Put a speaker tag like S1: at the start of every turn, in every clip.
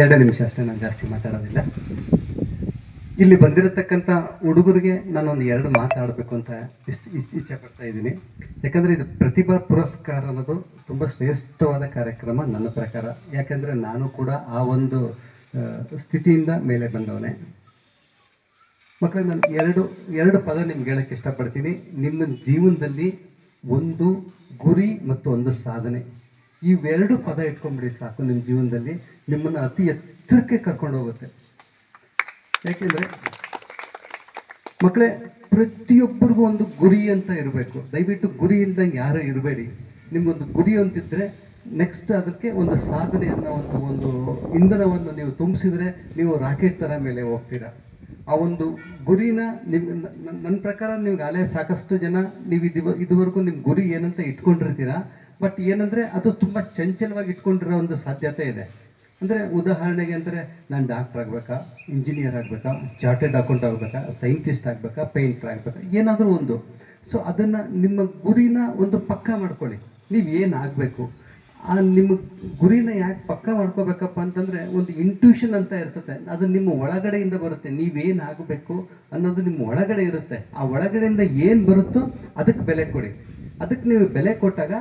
S1: ಎರಡೇ ನಿಮಿಷ ಅಷ್ಟೇ, ನಾನು ಜಾಸ್ತಿ ಮಾತಾಡೋದಿಲ್ಲ. ಇಲ್ಲಿ ಬಂದಿರತಕ್ಕಂಥ ಹುಡುಗರಿಗೆ ನಾನೊಂದು ಎರಡು ಮಾತಾಡಬೇಕು ಅಂತ ಇಷ್ಟು ಇಷ್ಟು ಇಚ್ಛೆ ಪಡ್ತಾ ಇದ್ದೀನಿ. ಯಾಕಂದರೆ ಇದು ಪ್ರತಿಭಾ ಪುರಸ್ಕಾರ ಅನ್ನೋದು ತುಂಬ ಶ್ರೇಷ್ಠವಾದ ಕಾರ್ಯಕ್ರಮ ನನ್ನ ಪ್ರಕಾರ. ಯಾಕಂದರೆ ನಾನು ಕೂಡ ಆ ಒಂದು ಸ್ಥಿತಿಯಿಂದ ಮೇಲೆ ಬಂದವನೇ. ಮಕ್ಕಳೇ, ನಾನು ಎರಡು ಎರಡು ಪದ ನಿಮ್ಗೆ ಹೇಳಕ್ಕೆ ಇಷ್ಟಪಡ್ತೀನಿ. ನಿಮ್ಮ ಜೀವನದಲ್ಲಿ ಒಂದು ಗುರಿ ಮತ್ತು ಒಂದು ಸಾಧನೆ. ಇವೆರಡು ಪದ ಇಟ್ಕೊಂಡ್ಬಿಡಿ ಸಾಕು ನಿಮ್ಮ ಜೀವನದಲ್ಲಿ. ನಿಮ್ಮನ್ನು ಅತಿ ಎತ್ತರಕ್ಕೆ ಕರ್ಕೊಂಡು ಹೋಗುತ್ತೆ. ಯಾಕೆಂದರೆ ಮಕ್ಕಳೇ ಪ್ರತಿಯೊಬ್ಬರಿಗೂ ಒಂದು ಗುರಿ ಅಂತ ಇರಬೇಕು. ದಯವಿಟ್ಟು ಗುರಿ ಇಲ್ದಂಗೆ ಯಾರೂ ಇರಬೇಡಿ. ನಿಮ್ಮೊಂದು ಗುರಿ ಅಂತಿದ್ದರೆ ನೆಕ್ಸ್ಟ್ ಅದಕ್ಕೆ ಒಂದು ಸಾಧನೆ ಅನ್ನೋ ಒಂದು ಒಂದು ಇಂಧನವನ್ನು ನೀವು ತುಂಬಿಸಿದ್ರೆ ನೀವು ರಾಕೆಟ್ ಥರ ಮೇಲೆ ಹೋಗ್ತೀರಾ. ಆ ಒಂದು ಗುರಿನ ನಿಮ್ಮ ನನ್ನ ಪ್ರಕಾರ ನಿಮ್ಗೆ ಅಲೆ ಸಾಕಷ್ಟು ಜನ, ನೀವು ಇದು ಇದುವರೆಗೂ ನಿಮ್ಮ ಗುರಿ ಏನಂತ ಇಟ್ಕೊಂಡಿರ್ತೀರಾ. ಬಟ್ ಏನಂದರೆ ಅದು ತುಂಬ ಚಂಚಲವಾಗಿ ಇಟ್ಕೊಂಡಿರೋ ಒಂದು ಸಾಧ್ಯತೆ ಇದೆ. ಅಂದರೆ ಉದಾಹರಣೆಗೆ ಅಂದರೆ ನಾನು ಡಾಕ್ಟರ್ ಆಗಬೇಕಾ ಇಂಜಿನಿಯರ್ ಆಗಬೇಕಾ ಚಾರ್ಟೆಡ್ ಅಕೌಂಟ್ ಆಗಬೇಕಾ ಸೈಂಟಿಸ್ಟ್ ಆಗಬೇಕಾ ಪೇಂಟರ್ ಆಗಬೇಕಾ, ಏನಾದರೂ ಒಂದು. ಸೊ ಅದನ್ನು ನಿಮ್ಮ ಗುರಿನ ಒಂದು ಪಕ್ಕ ಮಾಡ್ಕೊಳ್ಳಿ. ನೀವು ಏನು ಆಗಬೇಕು? ಆ ನಿಮ್ಮ ಗುರಿನ ಯಾಕೆ ಪಕ್ಕ ಮಾಡ್ಕೋಬೇಕಪ್ಪ ಅಂತಂದರೆ ಒಂದು ಇಂಟ್ಯೂಷನ್ ಅಂತ ಇರ್ತದೆ. ಅದು ನಿಮ್ಮ ಒಳಗಡೆಯಿಂದ ಬರುತ್ತೆ. ನೀವೇನು ಆಗಬೇಕು ಅನ್ನೋದು ನಿಮ್ಮ ಒಳಗಡೆ ಇರುತ್ತೆ. ಆ ಒಳಗಡೆಯಿಂದ ಏನು ಬರುತ್ತೋ ಅದಕ್ಕೆ ಬೆಲೆ ಕೊಡಿ. ಅದಕ್ಕೆ ನೀವು ಬೆಲೆ ಕೊಟ್ಟಾಗ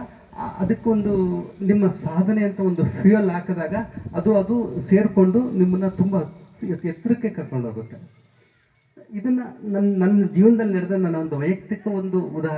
S1: ಅದಕ್ಕೊಂದು ನಿಮ್ಮ ಸಾಧನೆ ಅಂತ ಒಂದು ಫ್ಯೂಯಲ್ ಹಾಕಿದಾಗ ಅದು ಅದು ಸೇರಿಕೊಂಡು ನಿಮ್ಮನ್ನು ತುಂಬ ಎತ್ತರಕ್ಕೆ ಕರ್ಕೊಂಡು ಹೋಗುತ್ತೆ ಇದನ್ನು ನನ್ನ ನನ್ನ ಜೀವನದಲ್ಲಿ ನಡೆದ ನನ್ನ ಒಂದು ವೈಯಕ್ತಿಕ ಒಂದು ಉದಾಹರಣೆ